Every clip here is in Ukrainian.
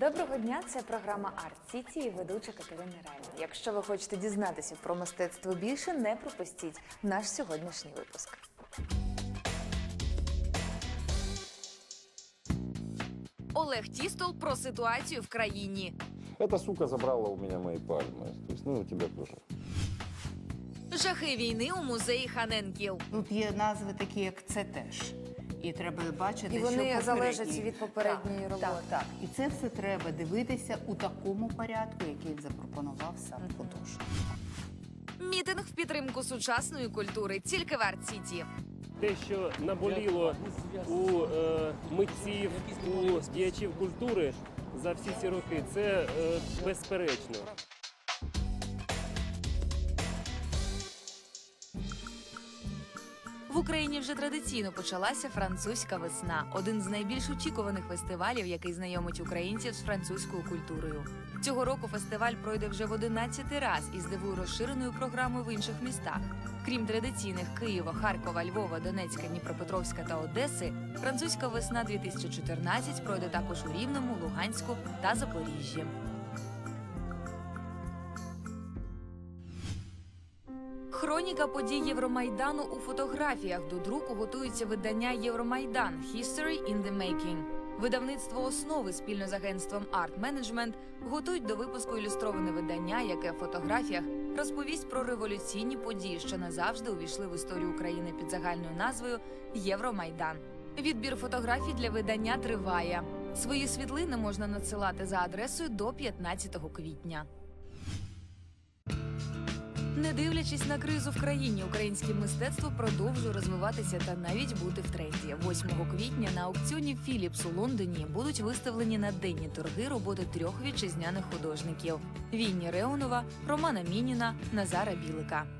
Доброго дня, це програма Арт Сіті і ведуча Катерина Райна. Якщо ви хочете дізнатися про мистецтво більше, не пропустіть наш сьогоднішній випуск. Олег Тістол про ситуацію в країні. Эта сука забрала у меня мои пальмы. То есть, ну, у тебя тоже. Жахи війни у музеї Ханенкіл. Тут є назви такі, як це теж. І треба бачити, І вони що попередні- залежать від попередньої так, роботи. Так, так. І це все треба дивитися у такому порядку, який запропонував сам художник. Мітинг в підтримку сучасної культури тільки в Арт Сіті. те, що наболіло у е, митців, у діячів культури за всі ці роки, це е, безперечно. Україні вже традиційно почалася французька весна, один з найбільш очікуваних фестивалів, який знайомить українців з французькою культурою. Цього року фестиваль пройде вже в 11 раз і здивує розширеною програмою в інших містах. Крім традиційних Києва, Харкова, Львова, Донецька, Дніпропетровська та Одеси, французька весна 2014 пройде також у Рівному, Луганську та Запоріжжі. Хроніка подій Євромайдану у фотографіях до друку готується видання Євромайдан History in the Making. Видавництво основи спільно з агентством Art Management готують до випуску ілюстроване видання, яке в фотографіях розповість про революційні події, що назавжди увійшли в історію України під загальною назвою Євромайдан. Відбір фотографій для видання триває. Свої світлини можна надсилати за адресою до 15 квітня. Не дивлячись на кризу в країні, українське мистецтво продовжує розвиватися та навіть бути в тренді. 8 квітня на аукціоні Філіпс у Лондоні будуть виставлені на денні торги роботи трьох вітчизняних художників: Вінні Реонова, Романа Мініна, Назара Білика.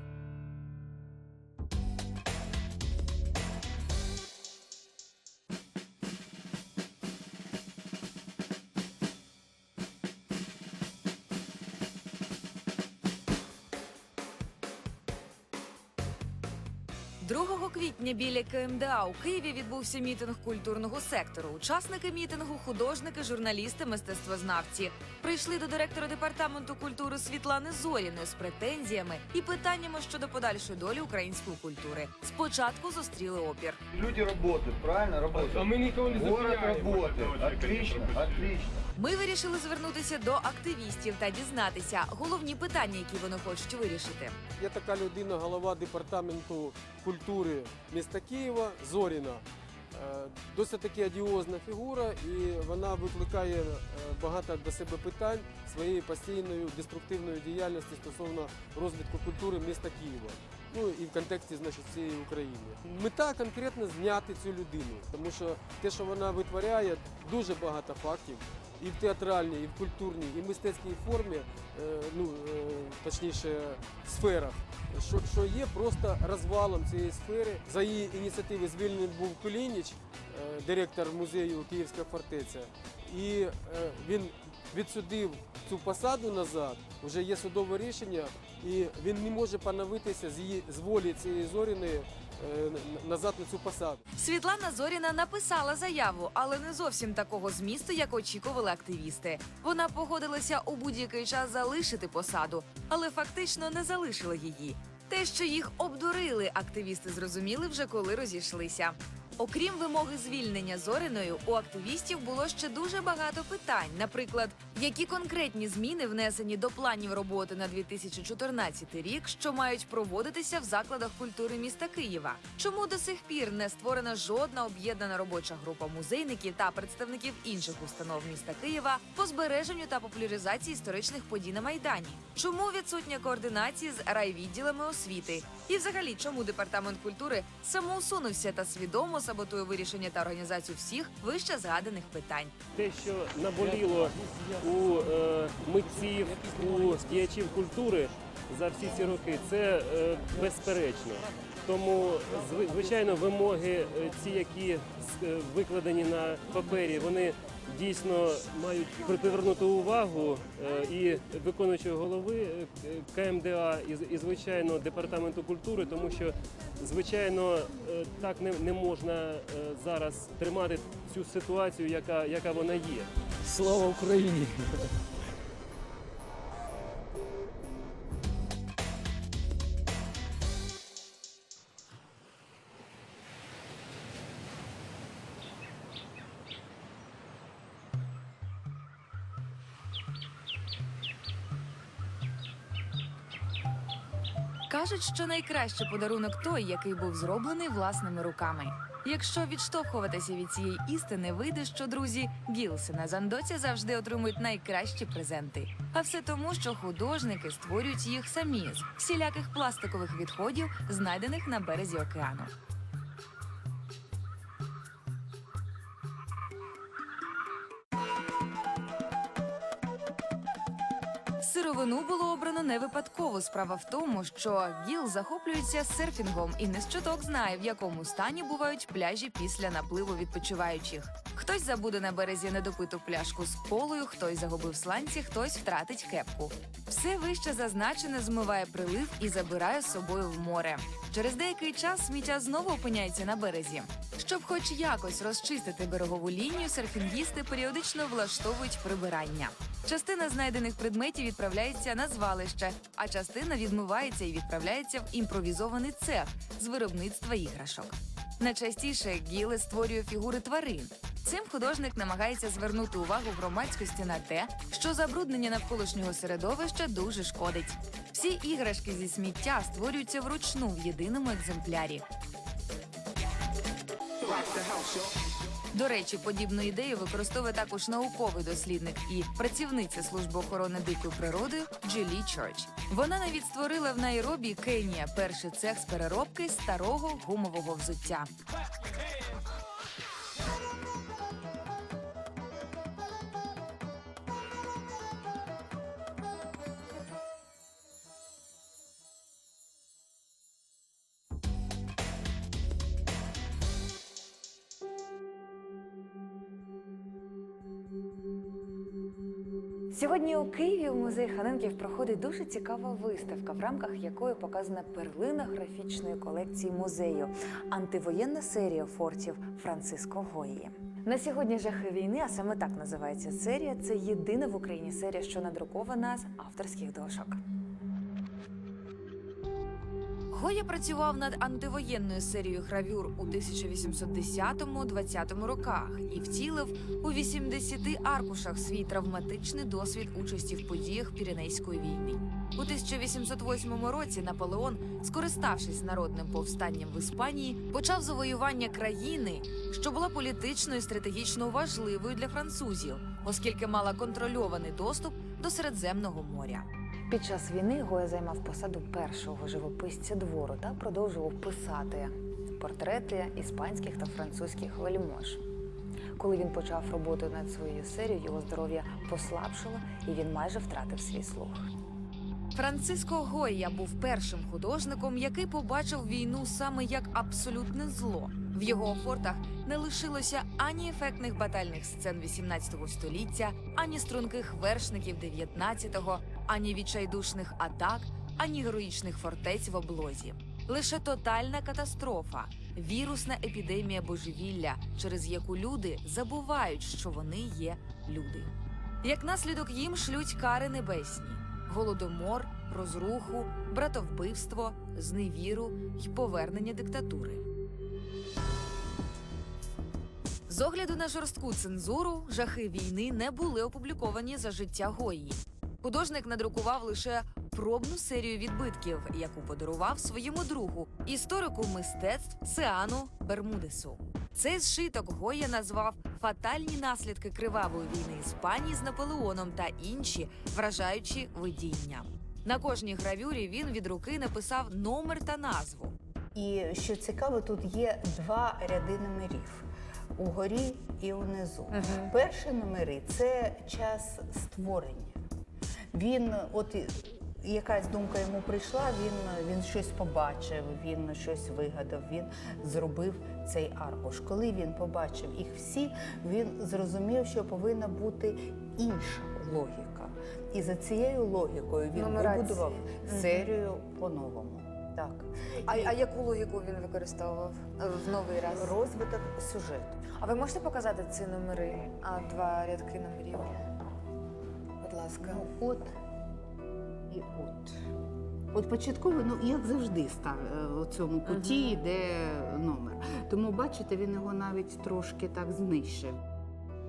Другого квітня біля КМДА у Києві відбувся мітинг культурного сектору. Учасники мітингу, художники, журналісти, мистецтвознавці прийшли до директора департаменту культури Світлани Зоріної з претензіями і питаннями щодо подальшої долі української культури. Спочатку зустріли опір. Люди работают, правильно работают. А ми нікого не Город работает. Отлично, отлично. Ми вирішили звернутися до активістів та дізнатися головні питання, які вони хочуть вирішити. Є така людина, голова департаменту культури міста Києва Зоріна. Е, Досить таки адіозна фігура, і вона викликає е, багато до себе питань своєю постійною деструктивною діяльністю стосовно розвитку культури міста Києва. Ну і в контексті значить цієї України. Мета конкретно зняти цю людину, тому що те, що вона витворяє, дуже багато фактів. І в театральній, і в культурній, і в мистецькій формі, е, ну е, точніше, сферах, що, що є просто розвалом цієї сфери. За її ініціативи звільнений був Кулініч, е, директор музею Київська фортеця, і він відсудив цю посаду назад. Вже є судове рішення, і він не може поновитися з її з волі цієї зоріної назад на цю посаду. Світлана Зоріна написала заяву, але не зовсім такого змісту, як очікували активісти. Вона погодилася у будь-який час залишити посаду, але фактично не залишила її. Те, що їх обдурили, активісти зрозуміли вже коли розійшлися. Окрім вимоги звільнення зориною, у активістів було ще дуже багато питань. Наприклад, які конкретні зміни внесені до планів роботи на 2014 рік, що мають проводитися в закладах культури міста Києва? Чому до сих пір не створена жодна об'єднана робоча група музейників та представників інших установ міста Києва по збереженню та популяризації історичних подій на майдані? Чому відсутня координація з райвідділами освіти? І взагалі, чому департамент культури самоусунувся та свідомо саботує вирішення та організацію всіх вище згаданих питань? Те, що наболіло у е, митців, у діячів культури за всі ці роки, це е, безперечно. Тому, звичайно, вимоги, е, ці, які е, викладені на папері, вони дійсно мають привернути увагу е, і виконуючого голови е, КМДА, і, і звичайно департаменту культури, тому що звичайно е, так не, не можна зараз тримати цю ситуацію, яка, яка вона є. Слава Україні! Кажуть, що найкращий подарунок той, який був зроблений власними руками. Якщо відштовхуватися від цієї істини, вийде, що друзі Гілси на Зандоці завжди отримують найкращі презенти. А все тому, що художники створюють їх самі з всіляких пластикових відходів, знайдених на березі океану. Сировину було обрано не випадково. Справа в тому, що Гіл захоплюється серфінгом і не з чуток знає, в якому стані бувають пляжі після напливу відпочиваючих. Хтось забуде на березі недопиту пляшку з колою, хтось загубив сланці, хтось втратить кепку. Все вище зазначене змиває прилив і забирає з собою в море. Через деякий час сміття знову опиняється на березі. Щоб хоч якось розчистити берегову лінію, серфінгісти періодично влаштовують прибирання. Частина знайдених предметів відправляється на звалище, а частина відмивається і відправляється в імпровізований цех з виробництва іграшок. Найчастіше Гіле створює фігури тварин. Цим художник намагається звернути увагу громадськості на те, що забруднення навколишнього середовища дуже шкодить. Всі іграшки зі сміття створюються вручну в єдиному екземплярі. До речі, подібну ідею використовує також науковий дослідник і працівниця служби охорони дикої природи Джилі Чорч. Вона навіть створила в Найробі, Кенія, перший цех з переробки старого гумового взуття. Києві у музеї Ханенків проходить дуже цікава виставка, в рамках якої показана перлина графічної колекції музею антивоєнна серія фортів Франциско Гої. На сьогодні жахи війни, а саме так називається серія. Це єдина в Україні серія, що надрукована з авторських дошок. Гоя працював над антивоєнною серією гравюр у 1810-20 роках і втілив у 80 аркушах свій травматичний досвід участі в подіях Піренейської війни. У 1808 році Наполеон, скориставшись народним повстанням в Іспанії, почав завоювання країни, що була політично і стратегічно важливою для французів, оскільки мала контрольований доступ до Середземного моря. Під час війни Гоя займав посаду першого живописця двору та продовжував писати портрети іспанських та французьких вельмож. Коли він почав роботу над своєю серією, його здоров'я послабшило, і він майже втратив свій слух. Франциско Гойя був першим художником, який побачив війну саме як абсолютне зло. В його фортах не лишилося ані ефектних батальних сцен 18 століття, ані струнких вершників 19-го, ані відчайдушних атак, ані героїчних фортець в облозі. Лише тотальна катастрофа, вірусна епідемія божевілля, через яку люди забувають, що вони є люди. Як наслідок їм шлють кари небесні: голодомор, розруху, братовбивство, зневіру й повернення диктатури. З огляду на жорстку цензуру, жахи війни не були опубліковані за життя Гої. Художник надрукував лише пробну серію відбитків, яку подарував своєму другу, історику мистецтв Сеану Бермудесу. Цей зшиток Гоя назвав фатальні наслідки кривавої війни Іспанії з Наполеоном та інші вражаючі видіння. На кожній гравюрі він від руки написав номер та назву. І що цікаво, тут є два ряди номерів угорі і унизу. Перші номери це час створення. Він, от якась думка йому прийшла, він, він щось побачив, він щось вигадав, він зробив цей аркуш. Коли він побачив їх всі, він зрозумів, що повинна бути інша логіка. І за цією логікою він Нумерації. побудував серію по-новому. Так. А, а яку логіку він використовував е, в новий раз? Розвиток сюжету. А ви можете показати ці номери? А два рядки номерів? Будь ласка. Ну, от і от. От початково, ну як завжди, став е, у цьому куті йде номер. Тому бачите, він його навіть трошки так знищив.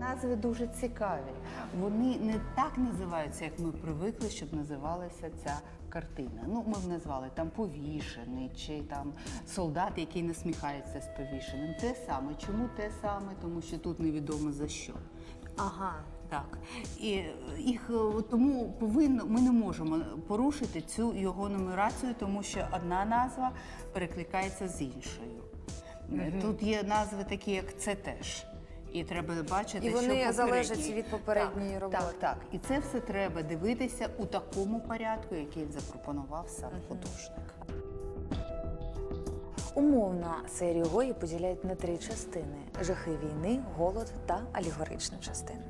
Назви дуже цікаві. Вони не так називаються, як ми привикли, щоб називалася ця картина. Ну, ми б назвали там повішений чи там солдат, який насміхається з повішеним. Те саме. Чому те саме? Тому що тут невідомо за що. Ага. Так, і е, їх е, тому повинно ми не можемо порушити цю його нумерацію, тому що одна назва перекликається з іншою. Е, Тут є назви такі, як це теж. І треба бачити, І вони що попередній- залежать від попередньої так, роботи. Так, так. І це все треба дивитися у такому порядку, який запропонував сам художник. Умовно серію Гої поділяють на три частини: жахи війни, голод та алегоричну частину.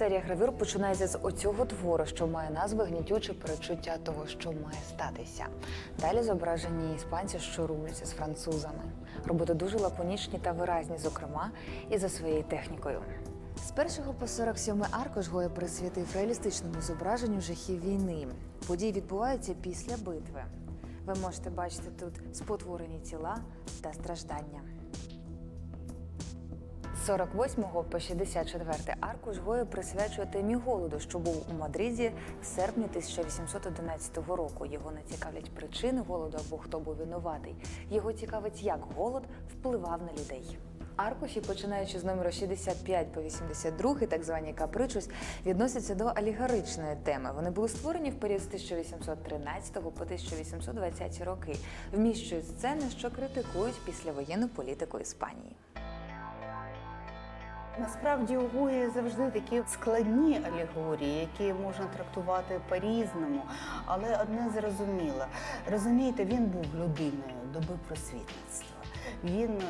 Серія гравюр починається з оцього твору, що має назву гнітюче перечуття того, що має статися. Далі зображені іспанці, що рубляться з французами. Роботи дуже лаконічні та виразні, зокрема, і за своєю технікою. З 1 по 47 аркуш Гоя присвятив реалістичному зображенню жахів війни. Події відбуваються після битви. Ви можете бачити тут спотворені тіла та страждання. З 48 по 64 аркуш Гоя присвячує темі голоду, що був у Мадриді в серпні 1811 року. Його не цікавлять причини голоду або хто був винуватий. Його цікавить, як голод впливав на людей. Аркуші, починаючи з номеру 65 по 82, так звані капричус, відносяться до алегоричної теми. Вони були створені в період з 1813 по 1820 роки, вміщують сцени, що критикують післявоєнну політику Іспанії. Насправді у Гої завжди такі складні алегорії, які можна трактувати по-різному, але одне зрозуміло. Розумієте, він був людиною доби просвітництва. Він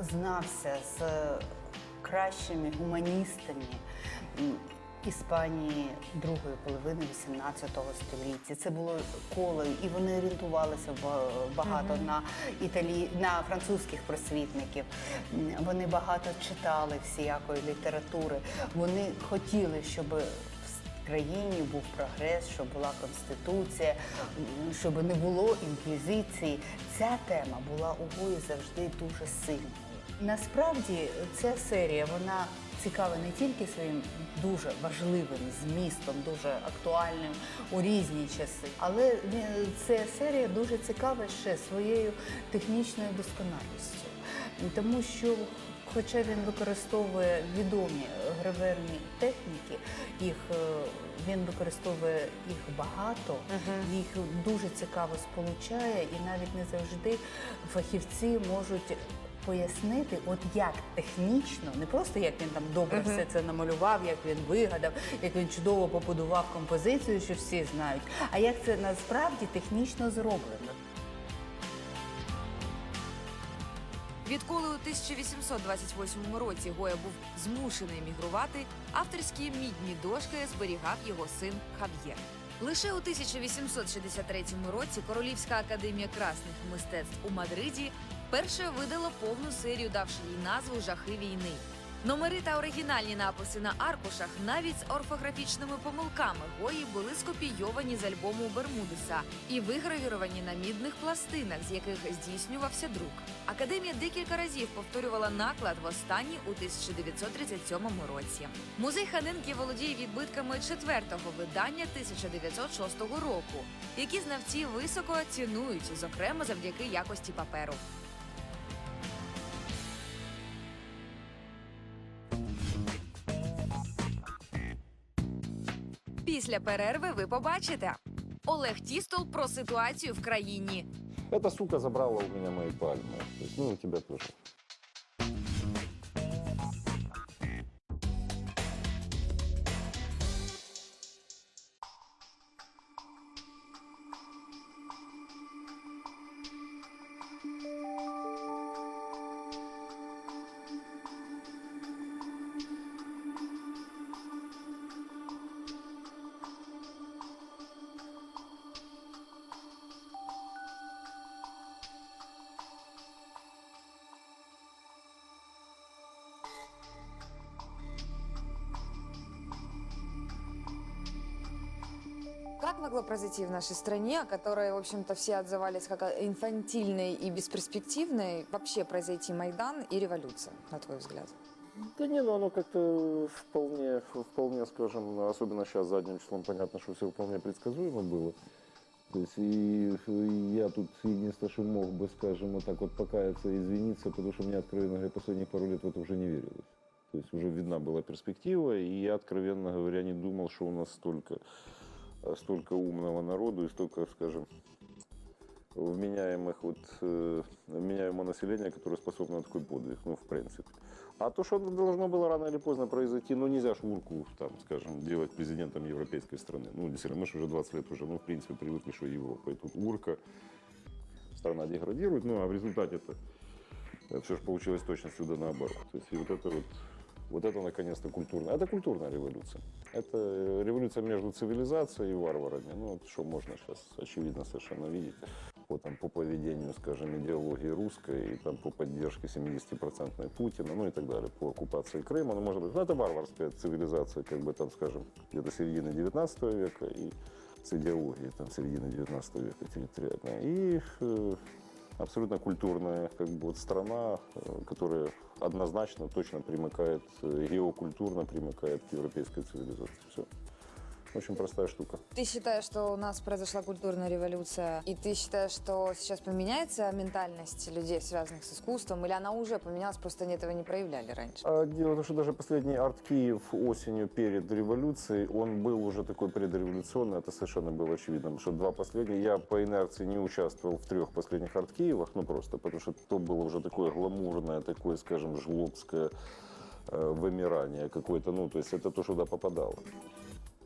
знався з кращими гуманістами Іспанії другої половини 18 століття. Це було колою, і вони орієнтувалися ба- багато на італі... на французьких просвітників. Вони багато читали всіякої літератури. Вони хотіли, щоб в країні був прогрес, щоб була конституція, щоб не було інквізиції. Ця тема була у Гої завжди дуже сильною. Насправді ця серія вона цікава не тільки своїм дуже важливим змістом, дуже актуальним у різні часи, але е, ця серія дуже цікава ще своєю технічною досконалістю, тому що. Хоча він використовує відомі граверні техніки, їх е, він використовує їх багато, їх дуже цікаво сполучає, і навіть не завжди фахівці можуть пояснити, от як технічно, не просто як він там добре все це намалював, як він вигадав, як він чудово побудував композицію, що всі знають, а як це насправді технічно зроблено. Відколи у 1828 році Гоя був змушений емігрувати, авторські мідні дошки зберігав його син Хав'єр. Лише у 1863 році Королівська академія красних мистецтв у Мадриді вперше видала повну серію, давши їй назву Жахи війни. Номери та оригінальні написи на аркушах навіть з орфографічними помилками Гої були скопійовані з альбому Бермудеса і вигравіровані на мідних пластинах, з яких здійснювався друк. Академія декілька разів повторювала наклад востаннє у 1937 році. Музей Ханенки володіє відбитками четвертого видання 1906 року, які знавці високо цінують, зокрема завдяки якості паперу. Після перерви ви побачите. Олег Тістол про ситуацію в країні. Эта сука забрала у пальмы. То есть, ну, у тебя тоже. Могло произойти в нашей стране, о которой, в общем-то, все отзывались как о инфантильной и бесперспективной, вообще произойти Майдан и революция, на твой взгляд? Да не, ну оно как-то вполне, вполне, скажем, особенно сейчас задним числом понятно, что все вполне предсказуемо было. То есть и, и я тут единственное, что мог бы, скажем, вот так вот покаяться извиниться, потому что мне, откровенно говоря, последние пару лет в это уже не верилось. То есть уже видна была перспектива, и я, откровенно говоря, не думал, что у нас столько, столько умного народу и столько, скажем, вменяемых вот, э, вменяемого населения, которое способно на такой подвиг, ну, в принципе. А то, что это должно было рано или поздно произойти, ну, нельзя ж Урку, там, скажем, делать президентом европейской страны. Ну, действительно, мы же уже 20 лет уже, ну, в принципе, привыкли, что Европа. И тут Урка, страна деградирует, ну, а в результате это, это все же получилось точно сюда наоборот. То есть и вот это вот, вот это, наконец-то, культурная, это культурная революция. Это э, революция между цивилизацией и варварами. Ну, вот что можно сейчас очевидно совершенно видеть по, там, по поведению, скажем, идеологии русской, и там, по поддержке 70% Путина, ну и так далее, по оккупации Крыма. Ну, может быть, ну, это варварская цивилизация, как бы там, скажем, где-то середины 19 века и с идеологией там, середины 19 века территориальной. И э, абсолютно культурная как бы, вот страна, э, которая однозначно, точно примыкает, э, геокультурно примыкает к европейской цивилизации. Все. Очень простая штука. Ты считаешь, что у нас произошла культурная революция, и ты считаешь, что сейчас поменяется ментальность людей, связанных с искусством, или она уже поменялась, просто они этого не проявляли раньше? А дело в том, что даже последний арт Киев осенью перед революцией, он был уже такой предреволюционный, это совершенно было очевидно, потому что два последних, я по инерции не участвовал в трех последних арт Киевах, ну просто, потому что то было уже такое гламурное, такое, скажем, жлобское э, вымирание какое-то, ну, то есть это то, что туда попадало.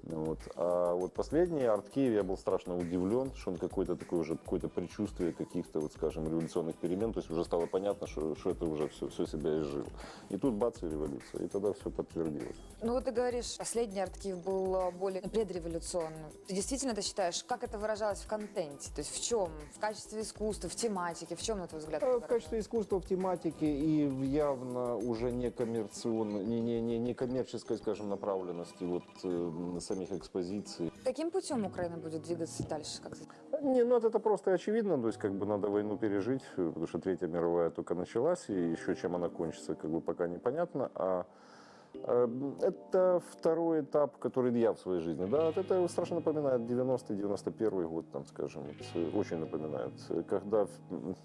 Вот. А вот последний арт Киев я был страшно удивлен, что он какой-то такой уже какое-то предчувствие каких-то, вот скажем, революционных перемен. То есть уже стало понятно, что, что это уже все, все себя изжило. И тут бац, и революция. И тогда все подтвердилось. Ну вот ты говоришь, последний арткив был э, более предреволюционным. Ты действительно это считаешь? Как это выражалось в контенте? То есть в чем? В качестве искусства, в тематике? В чем, на твой взгляд? А В качестве искусства в тематике и в явно уже не коммерционной, не, не, не, не коммерческой, скажем, направленности вот э, самих экспозиций. Каким путем Украина будет двигаться дальше? Как ты- Не, ну это, это просто очевидно, то есть как бы надо войну пережить, э, потому что Третья мировая только началась, и еще чем она кончится, как бы пока непонятно. А э, это второй этап, который я в своей жизни, да, вот это страшно напоминает 90-91 год, там, скажем, вот, э, очень напоминает, э, когда м,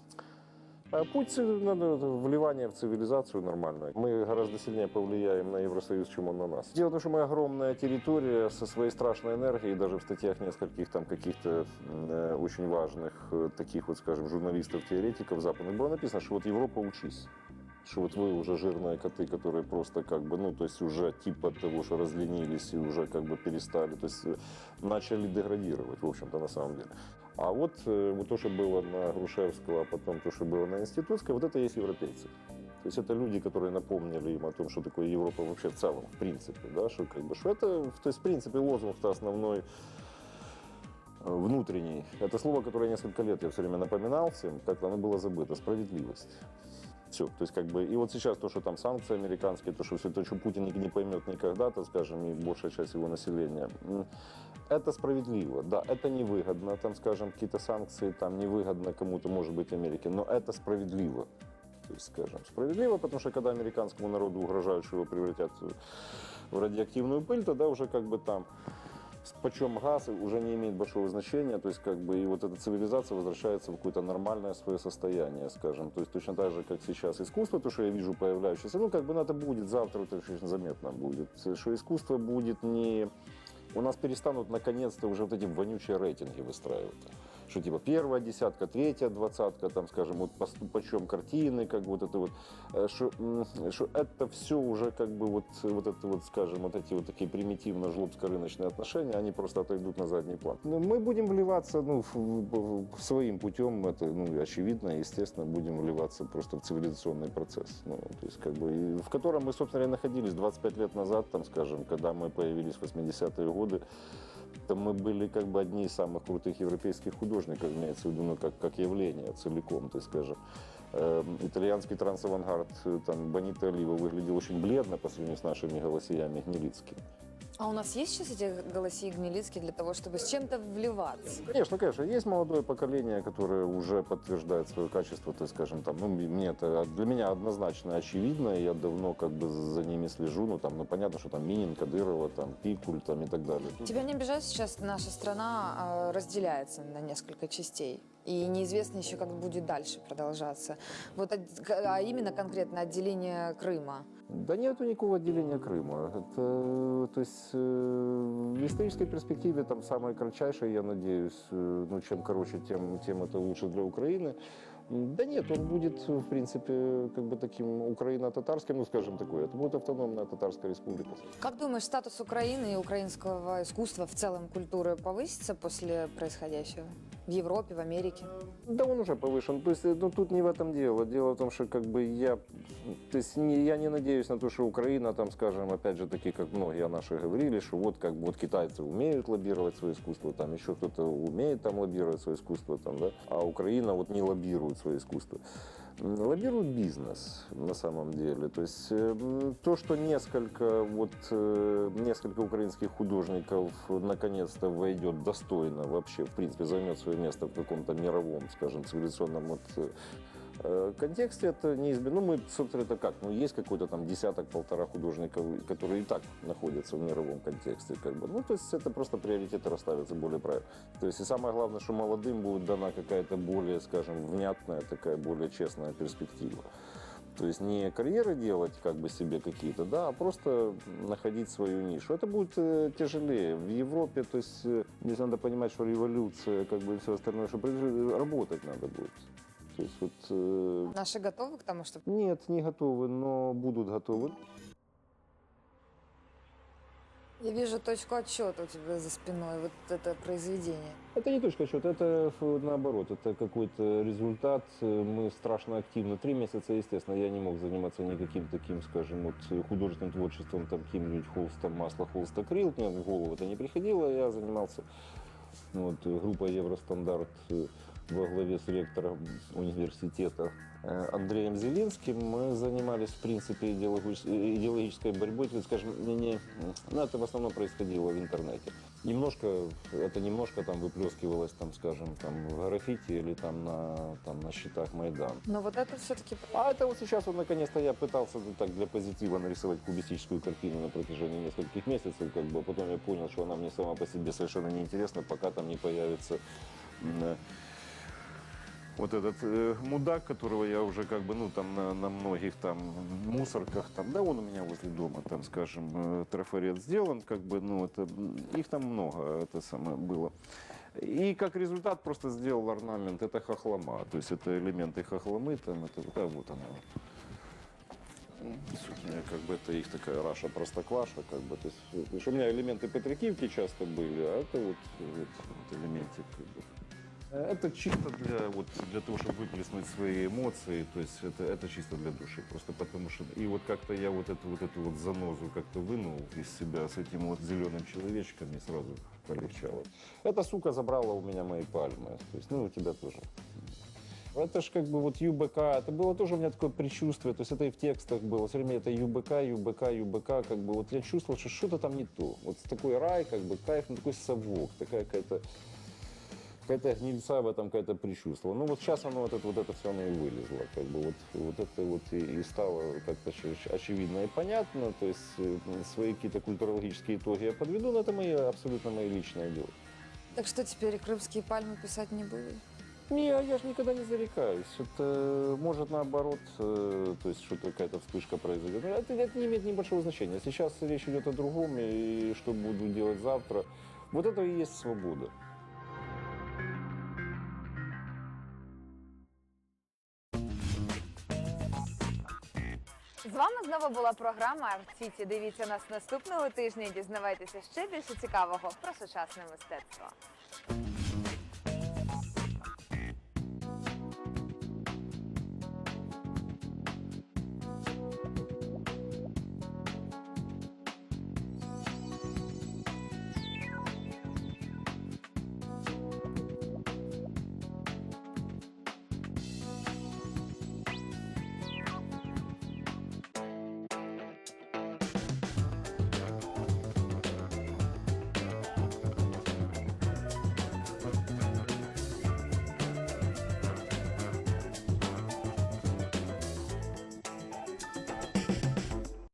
а Путь э, надо вливания в цивилизацию нормальную. Мы гораздо сильнее повлияем на Евросоюз, чем он на нас. Дело в том, что мы огромная территория со своей страшной энергией, даже в статьях нескольких там каких-то м, э, очень важных э, таких вот, скажем, журналистов, теоретиков западных было написано, что вот Европа учись. Что вот вы уже жирные коты, которые просто как бы, ну, то есть уже типа того, что разленились и уже как бы перестали, то есть э, начали деградировать, в общем-то, на самом деле. А вот, э, вот то, что было на Грушевского, а потом то, что было на Институтской, вот это есть европейцы. То есть это люди, которые напомнили им о том, что такое Европа вообще в целом, в принципе, да, что как бы, что это, то есть в принципе лозунг-то основной э, внутренний. Это слово, которое несколько лет я все время напоминал всем, как оно было забыто, справедливость. Все, то есть как бы, и вот сейчас то, что там санкции американские, то, что все то, что Путин не поймет никогда, то скажем, и большая часть его населения, это справедливо, да, это невыгодно, там, скажем, какие-то санкции, там, невыгодно кому-то, может быть, Америке, но это справедливо. То есть, скажем, справедливо, потому что когда американскому народу угрожают, что его превратят в радиоактивную пыль, тогда уже как бы там почем газ уже не имеет большого значения, то есть как бы и вот эта цивилизация возвращается в какое-то нормальное свое состояние, скажем, то есть точно так же, как сейчас искусство, то, что я вижу появляющееся, ну как бы ну, это будет завтра, это очень заметно будет, что искусство будет не... У нас перестанут наконец-то уже вот эти вонючие рейтинги выстраивать. Что типа первая десятка, третья двадцатка, там, скажем, вот по, почем картины, как вот это вот, э, что, что это все уже как бы вот, вот это вот, скажем, вот эти вот такие примитивно-жлобско-рыночные отношения, они просто отойдут на задний план. Но мы будем вливаться, ну, в- в- своим путем, это, ну, очевидно, естественно, будем вливаться просто в цивилизационный процесс, ну, то есть как бы, в котором мы, собственно, и находились 25 лет назад, там, скажем, когда мы появились в 80-е годы, мы были как бы одни из самых крутых европейских художников, имеется в виду, ну, как, как явление целиком, то есть, скажем, эм, итальянский трансавангард, э, там, Бонита Олива выглядел очень бледно по сравнению с нашими голосиями Гнилицким. А у нас есть сейчас эти голоси Гнилицкий для того, чтобы с чем-то вливаться? Конечно, конечно, есть молодое поколение, которое уже подтверждает свое качество, то есть, скажем, там, ну, мне это для меня однозначно очевидно, и я давно как бы за ними слежу, ну, там, ну, понятно, что там Минин, Кадырова, там, Пикуль, там, и так далее. Тебя не обижает сейчас наша страна а, разделяется на несколько частей? И неизвестно еще, как будет дальше продолжаться. Вот, от- к- а именно конкретно отделение Крыма. Да нету никакого отделения Крыма. Это, то есть, э, в исторической перспективе там самое кратчайшее, я надеюсь, э, ну, чем короче, тем, тем это лучше для Украины. М, Да нет, он будет, в принципе, как бы таким украино-татарским, ну, скажем такое, это будет автономная татарская республика. Как думаешь, статус Украины и украинского искусства в целом культуры повысится после происходящего? В Европе, в Америке? Да он уже повышен. То есть, э, ну, тут не в этом дело. Дело в том, что как бы я, то есть не, я не надеюсь на то, что Украина, там, скажем, опять же, такие, как многие наши говорили, что вот как бы вот китайцы умеют лоббировать свое искусство, там еще кто-то умеет там лоббировать свое искусство, там, да, а Украина вот не лоббирует свое искусство. М, Лоббирует бизнес на самом деле. То есть э, м, то, что несколько, вот, э, несколько украинских художников наконец-то войдет достойно вообще, в принципе, займет свое место в каком-то мировом, скажем, цивилизационном вот, э, э, контексте, это неизбежно. Ну, мы, собственно, это как? Ну, есть какой-то там десяток-полтора художников, которые и так находятся в мировом контексте, как бы. Ну, то есть это просто приоритеты расставятся более правильно. То есть и самое главное, что молодым будет дана какая-то более, скажем, внятная, такая более честная перспектива. То есть не карьеры делать как бы себе какие-то, да, а просто находить свою нишу. Это будет э, тяжелее. В Европе, то есть э, здесь надо понимать, что революция, как бы и все остальное, что произойдет, работать надо будет. То есть вот э, Наши готовы к тому, что... нет, не готовы, но будут готовы. Я вижу точку отсчета у тебя за спиной, вот это произведение. Это не точка счета, это наоборот, это какой-то результат. Мы страшно активно. Три месяца, естественно, я не мог заниматься никаким таким, скажем, вот художественным творчеством, там, каким-нибудь холстом, масло, холст, акрил. Мне в голову это не приходило. Я занимался вот, группой Евростандарт э, во главе с ректором университета э, Андреем Зелинским. Мы занимались, в принципе, идеологич- идеологической борьбой, скажем, не, ну, это в основном происходило в интернете. Немножко, это немножко там выплескивалось, там, скажем, там в граффити или там на, там, на счетах Майдан. Но вот это все-таки... А это вот сейчас вот наконец-то я пытался ну, так для позитива нарисовать кубистическую картину на протяжении нескольких месяцев, как бы, а потом я понял, что она мне сама по себе совершенно неинтересна, пока там не появится вот этот э, мудак, которого я уже как бы, ну, там на, на многих там мусорках, там, да, он у меня возле дома, там, скажем, э, трафарет сделан, как бы, ну, это, м, их там много, это самое было. И как результат просто сделал орнамент, это хохлома, то есть это элементы хохломы, там, это, да, вот она. Сухие, как бы это их такая раша простокваша, как бы, то есть, э, потому что у меня элементы Петрикивки часто были, а это вот, вот, вот элементик, как бы. Это чисто для, вот, для того, чтобы выплеснуть свои эмоции, то есть это, это чисто для души, просто потому что... И вот как-то я вот эту вот, эту вот занозу как-то вынул из себя с этим вот зеленым человечком, и сразу полегчало. Эта сука забрала у меня мои пальмы, то есть, ну, у тебя тоже. Это ж как бы вот ЮБК, это было тоже у меня такое предчувствие, то есть это и в текстах было, все время это ЮБК, ЮБК, ЮБК, как бы вот я чувствовал, что что-то там не то. Вот такой рай, как бы кайф, ну такой совок, такая какая-то какая-то гнильца в этом какая-то предчувствовала. Ну вот сейчас оно вот это, вот это все оно и вылезло, как бы вот, вот это вот и, и стало как-то оч- очевидно и понятно, то есть э, свои какие-то культурологические итоги я подведу, но это мои, абсолютно мои личные дела. Так что теперь крымские пальмы писать не буду? Не, я же никогда не зарекаюсь. Это может наоборот, э, то есть что-то какая-то вспышка произойдет. Но это, это не имеет небольшого значения. Сейчас речь идет о другом, и что буду делать завтра. Вот это и есть свобода. З вами знову була програма Арт-Сіті. Дивіться нас наступного тижня і дізнавайтеся ще більше цікавого про сучасне мистецтво.